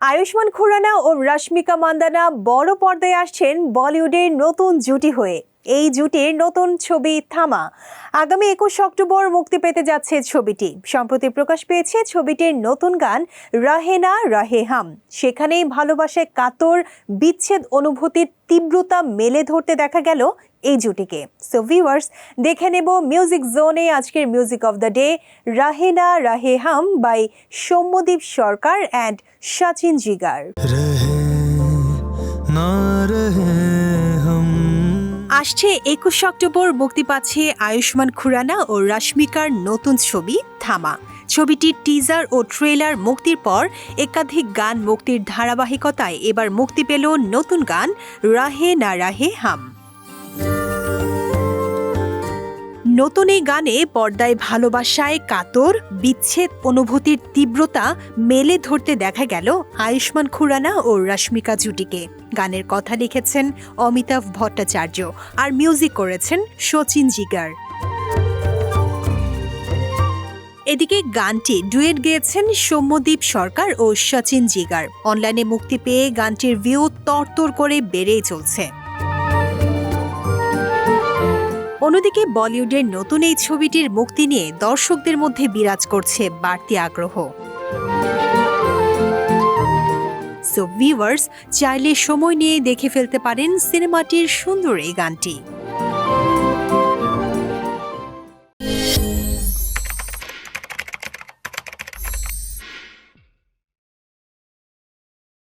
আয়ুষ্মান খুরানা ও রশ্মিকা মান্দানা বড় পর্দায় আসছেন বলিউডের নতুন জুটি হয়ে। এই জুটির নতুন ছবি থামা। আগামী একুশ অক্টোবর মুক্তি পেতে যাচ্ছে ছবিটি। সম্প্রতি প্রকাশ পেয়েছে ছবিটির নতুন গান, রাহেনা রাহে হাম। সেখানেই ভালোবাসে কাতর, বিচ্ছেদ অনুভূতির তীব্রতা মেলে ধরতে দেখা গেল এই জুটিকে। সো ভিউয়ার্স দেখে নেব মিউজিক জোনে আজকের music of the day Rahena Rahe Hum by Soumyadeep Sarkar and Sachin Jigar না রহে আসছে, একুশ অক্টোবর মুক্তি পাচ্ছে আয়ুষ্মান খুরানা ও রাশ্মিকার নতুন ছবি, থামা। ছবিটির টিজার ও ট্রেলার মুক্তির পর একাধিক গান মুক্তির ধারাবাহিকতায় এবার মুক্তি পেল নতুন গান, রাহে না রাহে হাম। নতুন এই গানে পর্দায় ভালোবাসায় কাতর, বিচ্ছেদ অনুভূতির তীব্রতা মেলে ধরতে দেখা গেল আয়ুষ্মান খুরানা ও রশ্মিকা জুটিকে। গানের কথা লিখেছেন অমিতাভ ভট্টাচার্য আর মিউজিক করেছেন শচীন জিগার। এদিকে গানটি ডুয়েট গেয়েছেন সৌম্যদীপ সরকার ও সচিন জিগার। অনলাইনে মুক্তি পেয়ে গানটির ভিউ তরতর করে বেড়েই চলছে। অন্যদিকে বলিউডের নতুন এই ছবিটির মুক্তি নিয়ে দর্শকদের মধ্যে বিরাজ করছে বাড়তি আগ্রহ। সো ভিউয়ার্স চাইলে সময় নিয়ে দেখে ফেলতে পারেন সিনেমাটির সুন্দর এই গানটি।